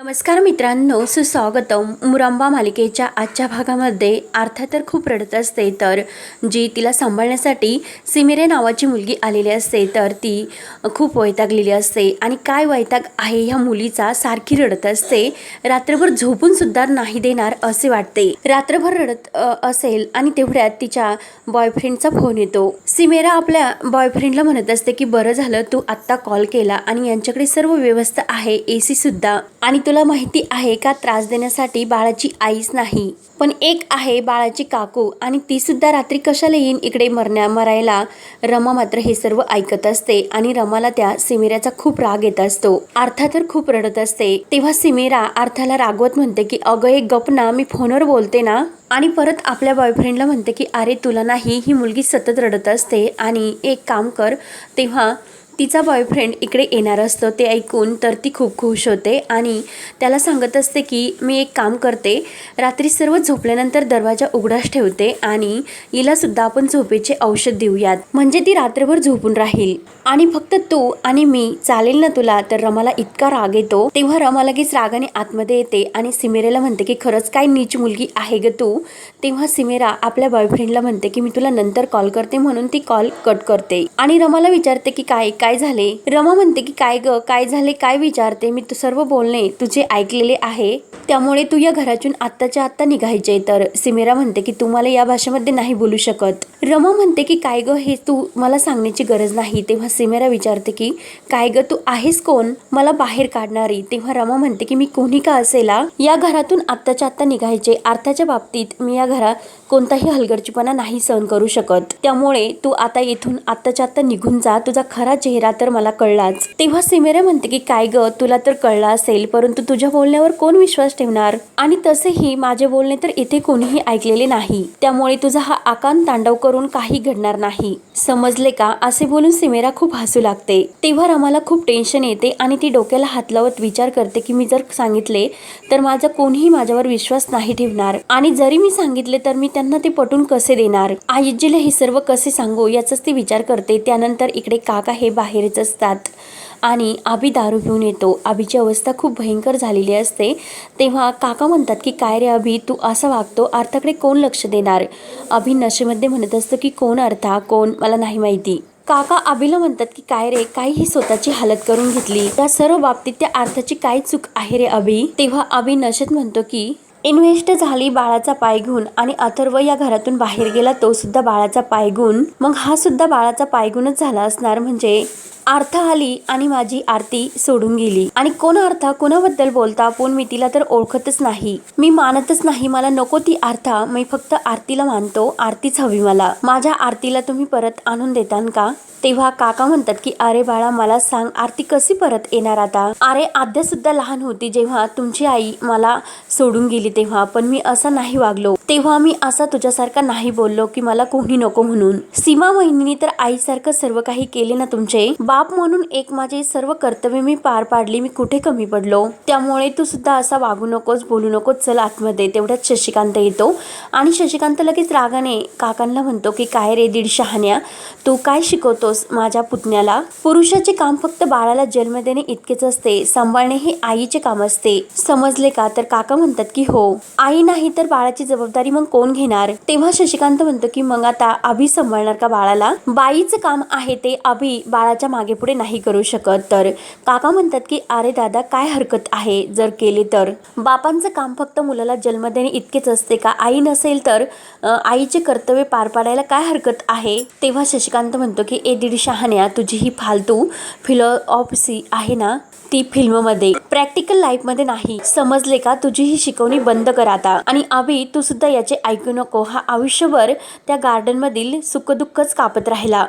नमस्कार मित्रांनो सुस्वागतम. मुरांबा मालिकेच्या आजच्या भागामध्ये आर्था तर खूप रडत असते तर जी तिला सांभाळण्यासाठी सिमिरे नावाची मुलगी आलेली असते तर ती खूप वैतागलेली असते. आणि काय वैताग आहे ह्या मुलीचा सारखी रडत असते. रात्रभर झोपून सुद्धा नाही देणार असे वाटते. रात्रभर रडत असेल आणि तेवढ्यात तिच्या बॉयफ्रेंडचा फोन येतो. सिमेरा आपल्या बॉयफ्रेंडला म्हणत असते की बरं झालं तू आत्ता कॉल केला आणि यांच्याकडे सर्व व्यवस्था आहे ए सी सुद्धा. आणि तुला माहिती आहे का त्रास देण्यासाठी बाळाची आईच नाही. पण एक आहे बाळाची काकू आणि ती सुद्धा रात्री कशाला येईन इकडे मरण्या मरायला? रमा मात्र हे सर्व ऐकत असते आणि रमाला त्या सिमेराचा खूप राग येत असतो. अर्था तर खूप रडत असते. तेव्हा सिमेरा अर्थाला रागवत म्हणते की अगं एक गप ना मी फोनवर बोलते ना. आणि परत आपल्या बॉयफ्रेंडला म्हणते की अरे तुला नाही ही मुलगी सतत रडत असते आणि एक काम कर तेव्हा तिचा बॉयफ्रेंड इकडे येणार असतो ते ऐकून तर ती खूप खुश होते आणि त्याला सांगत असते की मी एक काम करते रात्री सर्व झोपल्यानंतर दरवाजा उघडाच ठेवते आणि हिलासुद्धा आपण झोपेचे औषध देऊयात. म्हणजे ती रात्रभर झोपून राहील. आणि फक्त तू आणि मी चालेल ना तुला तर रमाला इतका राग येतो. तेव्हा रमा लगेच रागाने आतमध्ये येते आणि सिमेरेला म्हणते की खरंच काय नीच मुलगी आहे ग तू तेव्हा सिमेरा आपल्या बॉयफ्रेंडला म्हणते की मी तुला नंतर कॉल करते म्हणून ती कॉल कट करते. आणि रमाला विचारते की काय काय झाले? रमा म्हणते की काय ग? काय झाले? काय विचारते? मी तू सर्व बोलणे तुझे ऐकलेले आहे. त्यामुळे तू या घरातून आत्ताच्या आत्ता निघायचे तर. सिमेरा म्हणते की तू मला या भाषेमध्ये नाही बोलू शकत. रमा म्हणते की काय ग? हे तू मला सांगण्याची गरज नाही. तेव्हा सिमेरा विचारते की काय ग? तू आहेस कोण? मला बाहेर काढणारी. तेव्हा रमा म्हणते की मी कोणी का असेला? या घरातून आत्ताच्या आत्ता निघायचे. अर्थाच्या बाबतीत मी या घरात कोणताही हलगर्जीपणा नाही सहन करू शकत. त्यामुळे तू आता इथून आत्ताच्या आत्ता निघून जा. तुझा खरा चेहरा तर मला कळलाच. तेव्हा सिमेरा म्हणते की काय ग तुला तर कळला असेल परंतु तुझ्या बोलण्यावर कोण विश्वास ठेवणार? आणि तसेही माझे बोलणे तर इथे कोणीही ऐकलेले नाही. त्यामुळे तुझा हा आकांत तांडव करून काही घडणार नाही. समजले का? असे बोलून सिमेरा खूप हसू लागते. तेव्हा रमाला खूप टेन्शन येते आणि ती डोक्याला हात लावत विचार करते की मी जर सांगितले तर माझा कोणीही माझ्यावर विश्वास नाही ठेवणार. आणि जरी मी सांगितले तर मी त्यांना ते पटून कसे देणार? आईजीला हे सर्व कसे सांगू याचाच ती विचार करते. त्यानंतर इकडे काका हे बाहेरच असतात आणि आबी दारू घेऊन येतो. आबीची अवस्था खूप भयंकर झालेली असते. तेव्हा काका म्हणतात की काय रे अभि तू असा वागतो? अर्थाकडे कोण लक्ष देणार? अभि नशेमध्ये म्हणत असतो की कोण अर्था कोण? मला नाही माहिती. काका आबीला म्हणतात की काय रे? काही ही स्वतःची हालत करून घेतली? त्या सर्व बाबतीत त्या अर्थाची काय चूक आहे रे अभि तेव्हा अभि नशेत म्हणतो की इन्व्हेस्ट झाली बाळाचा पाय घेऊन आणि अथर्व या घरातून बाहेर गेला तो सुद्धा बाळाचा पाय घेऊन. मग हा सुद्धा बाळाचा पाय झाला असणार म्हणजे? अर्थ आली आणि माझी आरती सोडून गेली. आणि कोण अर्थ कोणाबद्दल बोलता? पण मी तिला तर ओळखतच नाही. मी मानतच नाही. मला नको ती अर्था मी फक्त आरतीला मानतो. आरतीच हवी मला. माझ्या आरतीला तुम्ही परत आणून देतान का? तेव्हा काका म्हणतात की अरे बाळा मला सांग आरती कशी परत येणार आता? अरे आद्या सुद्धा लहान होती जेव्हा तुमची आई मला सोडून गेली तेव्हा पण मी असा नाही वागलो. तेव्हा मी असा तुझ्यासारखा नाही बोललो की मला कोणी नको म्हणून. सीमा वहिनीने तर आईसारखं सर्व काही केले ना तुमचे? बाप म्हणून एक माझे सर्व कर्तव्य मी पार पाडली मी कुठे कमी पडलो? त्यामुळे तू सुद्धा असा वागू नकोस बोलू नकोस चल आतमध्ये. तेवढ्याच शशिकांत येतो आणि शशिकांत लगेच रागाने काकांना म्हणतो की काय रे दीड शहाण्या तू काय शिकवतो शिकवतोस माझ्या पुतण्याला. पुरुषाचे काम फक्त बाळाला जन्म देणे इतकेच असते. सांभाळणे हे आईचे काम असते. समजले का? तर काका म्हणतात की हो. आई नाही तर बाळाची जबाबदारी मग कोण घेणार? तेव्हा शशिकांत म्हणतो की मग आता अभि सांभाळणार का बाळाला? बाईचं काम आहे ते अभि बाळाच्या मागे पुढे नाही करू शकत. तर काका म्हणतात की अरे दादा काय हरकत आहे? जर केले तर. बापांचं काम फक्त मुलाला जन्म देणे इतकेच असते का? आई नसेल तर आईचे कर्तव्य पार पाडायला काय हरकत आहे? तेव्हा शशिकांत म्हणतो की ए दीड शहाण्या तुझी ही फालतू फिलॉऑफसी आहे ना? ती फिल्ममध्ये. प्रॅक्टिकल लाईफमध्ये नाही. समजले का? तुझी ही शिकवणी बंद कर आता. आणि आबी तू सुद्धा याचे ऐकू नको. हा आयुष्यभर त्या गार्डनमधील सुखदुःखच कापत राहिला.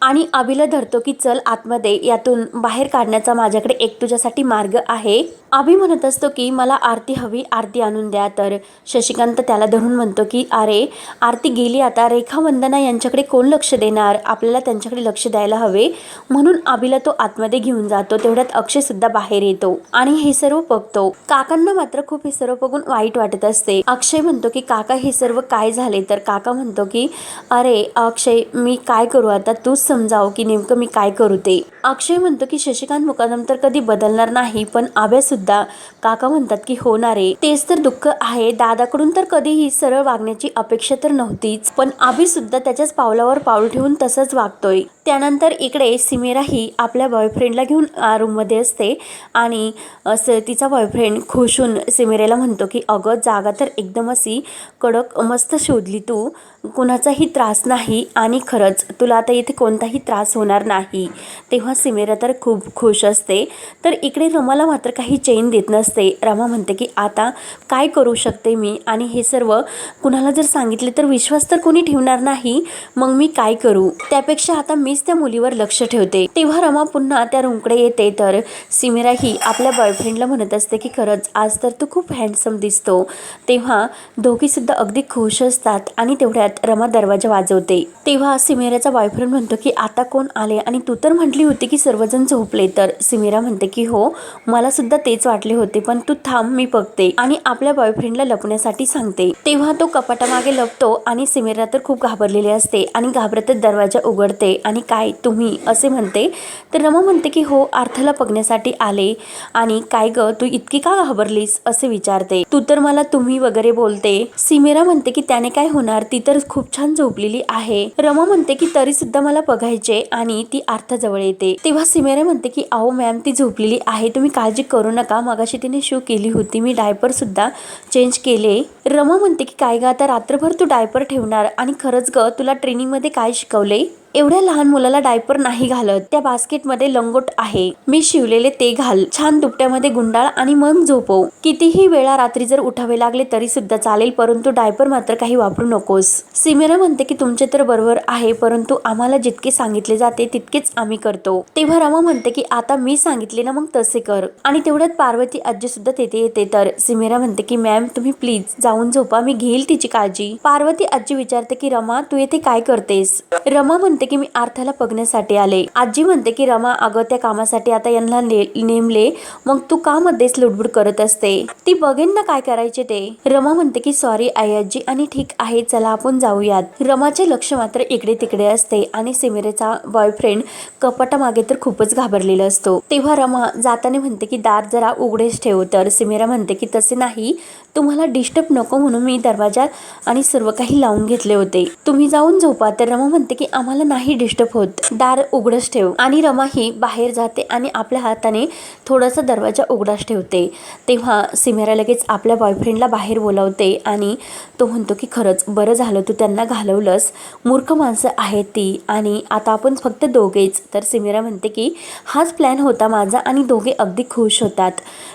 आणि अभिला धरतो की चल आतमध्ये यातून बाहेर काढण्याचा माझ्याकडे एक तुझ्यासाठी मार्ग आहे. अभि म्हणत असतो की मला आरती हवी आरती आणून द्या. तर शशिकांत त्याला धरून म्हणतो की अरे आरती गेली आता रेखा वंदना यांच्याकडे कोण लक्ष देणार? आपल्याला त्यांच्याकडे लक्ष द्यायला हवे. म्हणून आबीला तो आतमध्ये घेऊन जातो तेवढ्यात अक्षय सुद्धा बाहेर येतो आणि हे सर्व बघतो. काकांना मात्र खूप हे सर्व बघून वाईट वाटत असते. अक्षय म्हणतो की काका हे सर्व काय झाले? तर काका म्हणतो की अरे अक्षय मी काय करू आता? तूच समजाव की नेमकं मी काय करू ते. अक्षय म्हणतो की शशिकांत मुकादम तर कधी बदलणार नाही पण आब्यासुद्धा सुद्धा काका म्हणतात की होणार. आहे तेच तर दुःख आहे. दादाकडून तर कधीही सरळ वागण्याची अपेक्षा तर नव्हतीच. पण आबी सुद्धा त्याच्याच पावलावर पाऊल ठेवून तसंच वागतोय. त्यानंतर इकडे सिमेरा ही आपल्या बॉयफ्रेंडला घेऊन रूममध्ये असते. आणि असं तिचा बॉयफ्रेंड खुश होऊन सिमेरेला म्हणतो की अगं जागा तर एकदम अशी कडक मस्त शोधली तू. कुणाचाही त्रास नाही. आणि खरंच तुला आता इथे कोणताही त्रास होणार नाही. तेव्हा सिमेरा तर खूप खुश असते. तर इकडे रमाला मात्र काही चैन देत नसते. रमा म्हणते की आता काय करू शकते मी? आणि हे सर्व कुणाला जर सांगितले तर विश्वास तर कोणी ठेवणार नाही. मग मी काय करू? त्यापेक्षा आता मीच त्या मुलीवर लक्ष ठेवते. तेव्हा रमा पुन्हा त्या रूमकडे येते. तर सिमेरा ही आपल्या बॉयफ्रेंडला म्हणत असते की खरंच आज तर तू खूप हँडसम दिसतो. तेव्हा दोघीसुद्धा अगदी खुश असतात आणि तेवढ्यात रमा दरवाजा वाजवते. तेव्हा सिमेराचा बॉयफ्रेंड म्हणतो की आता कोण आले? आणि तू तर म्हटली होती की सर्वजण झोपले. तर सिमेरा म्हणते की हो मला सुद्धा तेच वाटले होते पण तू थांब मी बघते आणि आपल्या बॉयफ्रेंडला लपण्यासाठी सांगते. तेव्हा तो कपाटामागे लपतो आणि सिमेरा तर खूप घाबरलेली असते आणि घाबरतच दरवाजा उघडते आणि काय तुम्ही असे म्हणते? तर रमा म्हणते की हो अर्थाला बघण्यासाठी आले. आणि काय ग तू इतकी का घाबरलीस? असे विचारते. तू तर मला तुम्ही वगैरे बोलते. सिमेरा म्हणते की त्याने काय होणार? ती तर खूप छान झोपलेली आहे. रमा म्हणते की तरी सुद्धा मला बघायचे. आणि ती अर्थाजवळ येते. तेव्हा सिमेरा म्हणते की अहो मॅम ती झोपलेली आहे तुम्ही काळजी करू नका. का मगाशी तिने शू केली होती. मी डायपरसुद्धा चेंज केले. रमा म्हणते की काय गं आता रात्रभर तू डायपर ठेवणार आणि खरंच गं तुला ट्रेनिंगमध्ये काय शिकवले एवढ्या लहान मुलाला डायपर नाही घालत. त्या बास्केटमध्ये लंगोट आहे. मी शिवलेले ते घाल. छान दुपट्यामध्ये गुंडाळ आणि मग झोपव. कितीही वेळा रात्री जर उठावे लागले तरी सुद्धा चालेल परंतु डायपर मात्र काही वापरू नकोस. सिमेरा म्हणते की तुमचे तर बरोबर आहे परंतु आम्हाला जितके सांगितले जाते तितकेच आम्ही करतो. तेव्हा रमा म्हणते की आता मी सांगितले ना मग तसे कर. आणि तेवढ्यात पार्वती आजी सुद्धा तेथे येते. तर सिमेरा म्हणते की मॅम तुम्ही प्लीज जाऊन झोपा मी घेईल तिची काळजी. पार्वती आजी विचारते की रमा तू येथे काय करतेस? रमा म्हणते की मी आर्थाला बघण्यासाठी आले. आजी म्हणते की रमा अगं त्या कामासाठी आता यांना नेमले. मग तू का मध्येच लुडबुड करत असते? ती बघेन ना काय करायचे ते. रमा म्हणते की सॉरी आई आजी. आणि ठीक आहे चला आपण जाऊयात. रमाचे लक्ष मात्र इकडे तिकडे असते आणि सिमेरेचा बॉयफ्रेंड कपाटामागे तर खूपच घाबरलेला असतो. तेव्हा रमा जाताना म्हणते की दार जरा उघडेच ठेव. तर सिमेरा म्हणते की तसे नाही. तुम्हाला डिस्टर्ब नको म्हणून मी दरवाजा आणि सर्व काही लावून घेतले होते. तुम्ही जाऊन झोपा. तर रमा म्हणते की आम्हाला नाही डिस्टर्ब होत. दार उघडच ठेव. आणि रमा ही बाहेर जाते आणि आपल्या हाताने थोडासा दरवाजा उघडाच ठेवते. तेव्हा सिमेरा लगेच आपल्या बॉयफ्रेंडला बाहेर बोलावते आणि तो म्हणतो की खरंच बरं झालं तू त्यांना घालवलंस. मूर्ख माणसं आहेत ती आणि आता आपण फक्त दोघेच. तर सिमेरा म्हणते की हाच प्लॅन होता माझा आणि दोघे अगदी खुश होतात.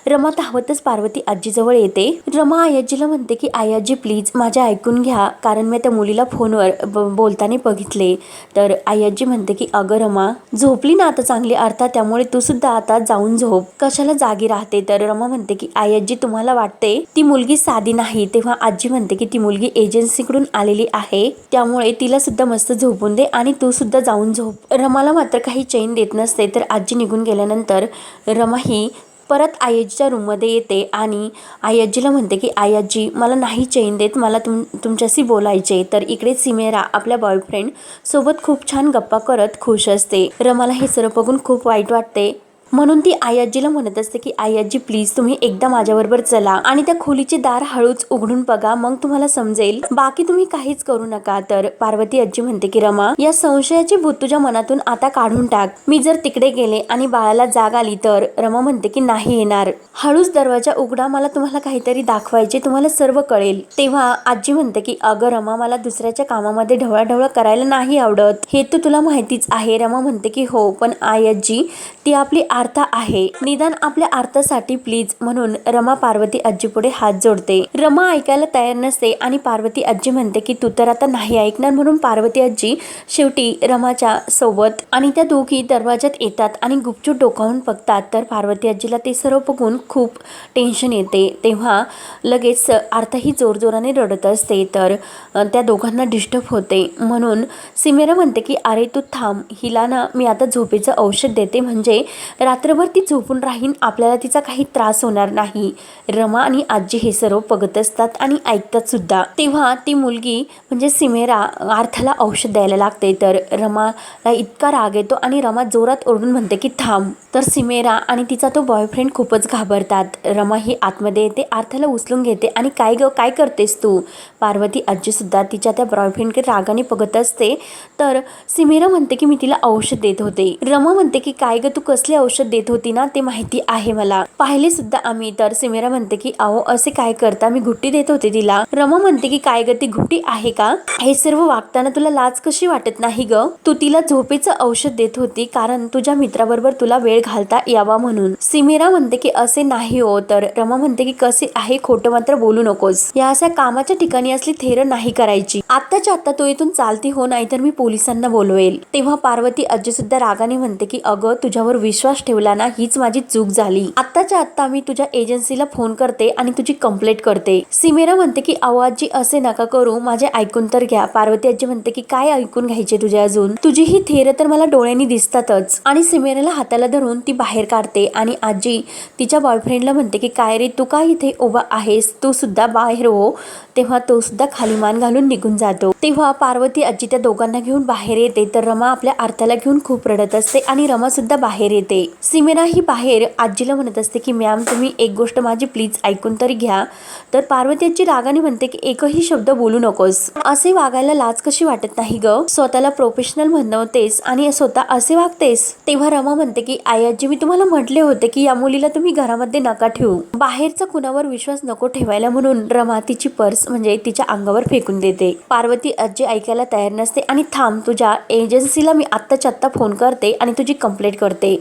रमा धावतच पार्वती आजीजवळ येते. रमा आयाजीला म्हणते की आयाजी प्लीज माझ्या ऐकून घ्या. कारण मी त्या मुलीला फोनवर ब- बोलताना बघितले. तर आयाजी म्हणते की अगं रमा झोपली ना आता चांगली? अर्थात त्यामुळे तू सुद्धा आता जाऊन झोप. कशाला जागी राहते? तर रमा म्हणते की आयाजी तुम्हाला वाटते ती मुलगी साधी नाही. तेव्हा आजी म्हणते की ती मुलगी एजन्सीकडून आलेली आहे. त्यामुळे तिला सुद्धा मस्त झोपून दे आणि तू सुद्धा जाऊन झोप. रमाला मात्र काही चैन देत नसते. तर आजी निघून गेल्यानंतर रमा ही परत आयाजीच्या रूममध्ये येते आणि आयाजीला म्हणते की आयाजी मला नाही चैन देत मला तुम तुमच्याशी बोलायचे तर इकडे सिमेरा आपल्या बॉयफ्रेंड सोबत खूप छान गप्पा करत खुश असते. रमाला हे सर्व बघून खूप वाईट वाटते. म्हणून ती आयाजीला म्हणत असते की आयाजी प्लीज तुम्ही एकदा माझ्याबरोबर चला आणि त्या खोलीचे दार हळूच उघडून बघा मग तुम्हाला समजेल. बाकी तुम्ही काहीच करू नका. तर पार्वती आजी म्हणते की रमा या संशयाची भूत तुझ्या मनातून आता काढून टाक. मी जर तिकडे गेले आणि बाळाला जाग आली तर? रमा म्हणते की नाही येणार. हळूच दरवाजा उघडा मला तुम्हाला काहीतरी दाखवायचे तुम्हाला सर्व कळेल. तेव्हा आजी म्हणते की अगं रमा मला दुसऱ्याच्या कामामध्ये ढवळाढवळ करायला नाही आवडत. हे तर तुला माहितीच आहे. रमा म्हणते की हो पण आई आजी ती आपली आर्था आहे. निदान आपल्या आर्थासाठी प्लीज म्हणून रमा पार्वती आजी पुढे हात जोडते. रमा ऐकायला तयार नसते आणि पार्वती आजी म्हणते की तू तर आता नाही ऐकणार म्हणून पार्वती आजी शेवटी रमाच्या सोबत आणि त्या दोघी दरवाजात येतात आणि गुपचूप डोकावून बघतात. तर पार्वती आजीला ते सर्व बघून खूप टेन्शन येते. तेव्हा लगेच आर्थाही जोरजोराने रडत असते. तर त्या दोघांना डिस्टर्ब होते. म्हणून सिमेरा म्हणते की अरे तू थांब. हिला ना मी आता झोपेचं औषध देते. म्हणजे रात्रभर ती झोपून राहीन आपल्याला तिचा काही त्रास होणार नाही. रमा आणि आजी हे सर्व बघत असतात आणि ऐकतात सुद्धा. तेव्हा ती मुलगी म्हणजे सिमेरा अर्थाला औषध द्यायला लागते. तर रमाला इतका राग येतो आणि रमा जोरात ओरडून म्हणते की थांब. तर सिमेरा आणि तिचा तो बॉयफ्रेंड खूपच घाबरतात. रमा ही आतमध्ये येते अर्थाला उचलून घेते आणि काय ग काय करतेस तू? पार्वती आजीसुद्धा तिच्या त्या बॉयफ्रेंडकडे रागाने बघत असते. तर सिमेरा म्हणते की मी तिला औषध देत होते. रमा म्हणते की काय ग तू कसले औषध देत होती ना ते माहिती आहे मला. पाहिले सुद्धा आम्ही. तर सिमेरा म्हणते की अहो असे काय करता? मी घुट्टी देत होते तिला. रमा म्हणते की काय ग ती घुट्टी आहे का? हे सर्व वागताना तुला लाज कशी वाटत नाही ग? तू तिला झोपेचं औषध देत होती कारण तुझ्या मित्राबरोबर तुला वेळ घालता यावा म्हणून. सिमेरा म्हणते की असे नाही हो. तर रमा म्हणते की कसे आहे? खोटं मात्र बोलू नकोस. या अशा कामाच्या ठिकाणी असली थेर नाही करायची. आत्ताच्या आत्ता तो इथून चालती हो नाहीतर मी पोलिसांना बोलवेल. तेव्हा पार्वती आजी सुद्धा रागाने म्हणते की अगं तुझ्यावर विश्वास ठेवला ना हीच माझी चूक झाली. आत्ताच्या आत्ता मी तुझ्या एजन्सीला फोन करते आणि तुझी कंप्लेंट करते. सिमेरा म्हणते की अहो असे नका करू. माझे ऐकून तर घ्या. पार्वती आजी म्हणते की काय ऐकून घ्यायचे तुझे अजून? तुझी ही थेर तर मला डोळ्यांनी दिसतातच. आणि सिमेराला हाताला धरून ती बाहेर काढते आणि आजी तिच्या बॉयफ्रेंडला म्हणते की काय रे तू का इथे उभा आहेस? तू सुद्धा बाहेर हो. तेव्हा तो सुद्धा खाली मान घालून निघून जातो. तेव्हा पार्वती आजी त्या दोघांना घेऊन बाहेर येते तर रमा आपल्या आरत्याला घेऊन खूप रडत असते आणि रमा सुद्धा बाहेर येते. सिमेरा ही बाहेर आजीला म्हणत असते की मॅम तुम्ही एक गोष्ट माझी प्लीज ऐकून तरी घ्या. तर पार्वतीची रागाने म्हणते की एकही शब्द बोलू नकोस. असे वागायला लाज कशी वाटत नाही ग? स्वतःला प्रोफेशनल म्हणवतेस आणि स्वतः असे वागतेस? तेव्हा रमा म्हणते की आई आजी मी तुम्हाला म्हटले होते की या मुलीला तुम्ही घरामध्ये नका ठेवू. बाहेरचा कुणावर विश्वास नको ठेवायला म्हणून रमा तिची पर्स म्हणजे तिच्या अंगावर फेकून देते. पार्वती आजी ऐकायला तयार नसते आणि थांब तुझ्या एजन्सीला मी आत्ताच्या आत्ता फोन करते आणि तुझी कंप्लेंट करते.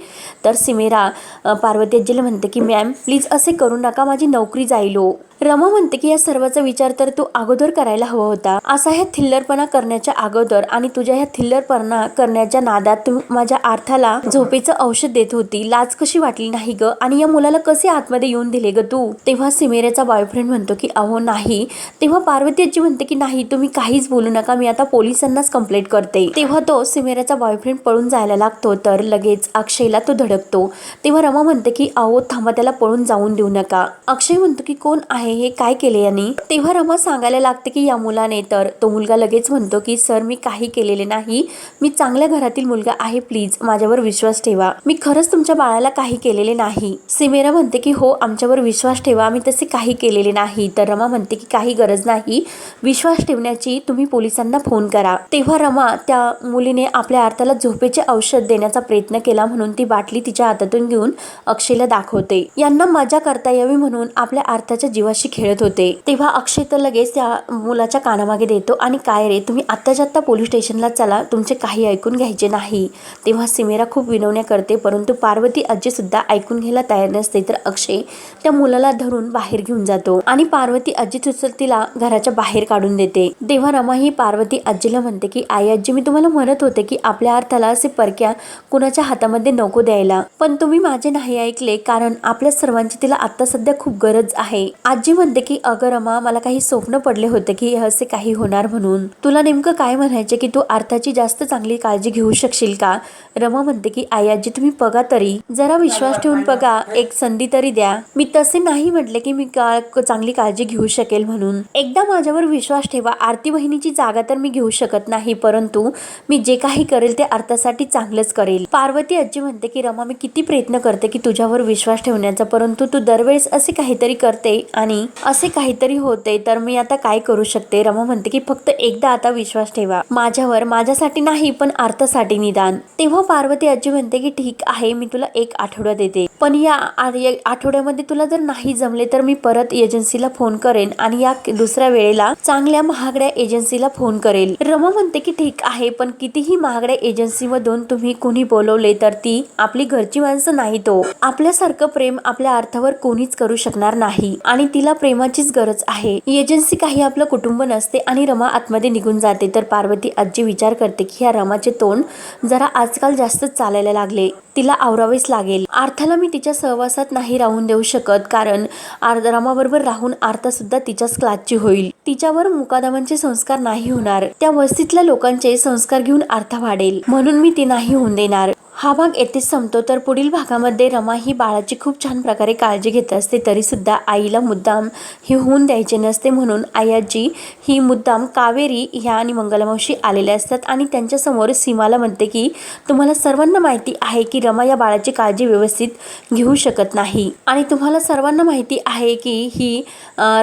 तर सिमेरा अ, पार्वती आजीला म्हणते की मॅम प्लीज असे करू नका माझी नोकरी जाईल हो. रमा म्हणते की या सर्वाचा विचार तर तू अगोदर करायला हवा होता. असा ह्या थिल्लरपणा करण्याच्या अगोदर आणि तुझ्या ह्या थिल्लरपणा करण्याच्या नादात तू माझ्या अर्थाला झोपेचं औषध देत होती. लाज कशी वाटली नाही ग? आणि या मुलाला कसे आतमध्ये येऊन दिले ग तू? तेव्हा सिमेरेचा बॉयफ्रेंड म्हणतो की अहो नाही. तेव्हा पार्वती आजी म्हणते की नाही तुम्ही काहीच बोलू नका. मी आता पोलिसांनाच कंप्लेंट करते. तेव्हा तो सिमेराचा बॉयफ्रेंड पळून जायला लागतो तर लगेच अक्षयला तो धडकतो. तेव्हा रमा म्हणते की अहो थांबा त्याला पळून जाऊन देऊ नका. अक्षय म्हणतो की कोण आहे हे काय केले यांनी? तेव्हा रमा सांगायला लागते की या मुलाने तर तो मुलगा लगेच म्हणतो की सर मी काही केलेले नाही. मी चांगल्या घरातील मुलगा आहे प्लीज. माझ्यावर विश्वास ठेवा. मी खरंच तुमच्या बाळाला काही केलेले नाही. सिमेरा म्हणते की हो आमच्यावर विश्वास ठेवा. आम्ही तसे काही केलेले नाही. तर रमा म्हणते की काही गरज नाही. विश्वास ठेवण्याची तुम्ही पोलिसांना फोन करा. तेव्हा रमा त्या मुलीने आपल्या अर्थाला झोपेचे औषध देण्याचा प्रयत्न केला म्हणून ती बाटली तिच्या हातातून घेऊन अक्षयला दाखवते. यांना मजा करता यावी म्हणून आपल्या अर्थाच्या मुलाशी खेळत होते. तेव्हा अक्षय तर लगेच त्या मुलाच्या कानामागे देतो आणि काय रे तुम्ही आत्ताच्या आत्ता पोलीस स्टेशनला चला तुमचे काही ऐकून घ्यायचे नाही. तेव्हा सिमेरा खूप विनवण्या करते परंतु पार्वती आजी ऐकून घ्यायला तयार नसते तर अक्षय त्या मुलाला धरून बाहेर घेऊन जातो आणि पार्वती आजी सुद्धा तिला घराच्या बाहेर काढून देते. तेव्हा रमा ही पार्वती आजीला म्हणते की आई आजी मी तुम्हाला म्हणत होते की आपल्या अर्थाला असे परक्या कुणाच्या हातामध्ये नको द्यायला. पण तुम्ही माझे नाही ऐकले कारण आपल्या सर्वांची तिला आता सध्या खूप गरज आहे. आजी आजी म्हणते की अगं रमा मला काही स्वप्न पडले होते की असे काही होणार म्हणून. तुला नेमकं काय म्हणायचे की तू अर्थाची जास्त चांगली काळजी घेऊ शकशील का? रमा म्हणते की आई आजी तुम्ही बघा तरी. जरा विश्वास ठेवून बघा. एक संधी तरी द्या. मी तसे नाही म्हटले की मी का- चांगली काळजी घेऊ शकेल म्हणून. एकदा माझ्यावर विश्वास ठेवा. आरती बहिणीची जागा तर मी घेऊ शकत नाही परंतु मी जे काही करेल ते अर्थासाठी चांगलंच करेल. पार्वती आजी म्हणते की रमा मी किती प्रयत्न करते की तुझ्यावर विश्वास ठेवण्याचा परंतु तू दरवेळेस असे काहीतरी करते आणि असे काहीतरी होते तर मी आता काय करू शकते? रमा म्हणते की फक्त एकदा आता विश्वास ठेवा. माझ्यावर माझ्यासाठी नाही पण अर्थासाठी निदान. तेव्हा पार्वती आजी म्हणते की ठीक आहे मी तुला एक आठवडा देते. पण या या आठवड्यामध्ये तुला जर नाही जमले तर मी परत एजन्सीला फोन करेन आणि या दुसऱ्या वेळेला चांगल्या महागड्या एजन्सीला फोन करेल. रमा म्हणते की ठीक आहे पण कितीही महागड्या एजन्सीमधून तुम्ही कुणी बोलवले तर ती आपली घरची माणसं नाही तो. आपल्यासारखं प्रेम आपल्या अर्थावर कोणीच करू शकणार नाही. आणि तिला प्रेमाचीच गरज आहे. एजन्सी काही आपलं कुटुंब नसते आणि रमा आतमध्ये निघून जाते. तर पार्वती आजी विचार करते की ह्या रमाचे तोंड जरा आजकाल जास्तच चालायला लागले. तिला आवरावेच लागेल. आर्थाला मी तिच्या सहवासात नाही राहून देऊ शकत. कारण रमाबरोबर राहून आर्था सुद्धा तिच्याच क्लासची होईल. तिच्यावर मुकादमांचे संस्कार नाही होणार. त्या वस्तीतल्या लोकांचे संस्कार घेऊन आर्था वाढेल. म्हणून मी ती नाही होऊन देणार. हा भाग येथेच संपतो. तर पुढील भागामध्ये रमा ही बाळाची खूप छान प्रकारे काळजी घेत असते तरीसुद्धा आईला मुद्दाम ही होऊन द्यायचे नसते म्हणून आयाजी ही मुद्दाम कावेरी ह्या आणि मंगलमावशी आलेल्या असतात आणि त्यांच्यासमोर सीमाला म्हणते की तुम्हाला सर्वांना माहिती आहे की रमा या बाळाची काळजी व्यवस्थित घेऊ शकत नाही. आणि तुम्हाला सर्वांना माहिती आहे की ही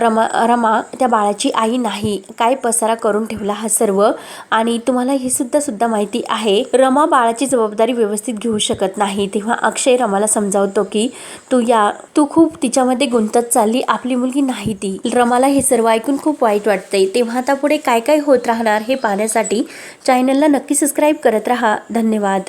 रमा रमा त्या बाळाची आई नाही. काय पसारा करून ठेवला हा सर्व? आणि तुम्हाला हे सुद्धा सुद्धा माहिती आहे. रमा बाळाची जबाबदारी व्यवस्थित घेऊ शकत नाही. तेव्हा अक्षय रमाला समजावतो की तू या तू खूप तिच्यामध्ये गुंतत चालली आपली मुलगी नाही ती. रमाला हे सर्व ऐकून खूप वाईट वाटते तेव्हा आता पुढे काय काय होत राहणार हे पाहण्यासाठी चॅनलला नक्की सबस्क्राईब करत राहा. धन्यवाद.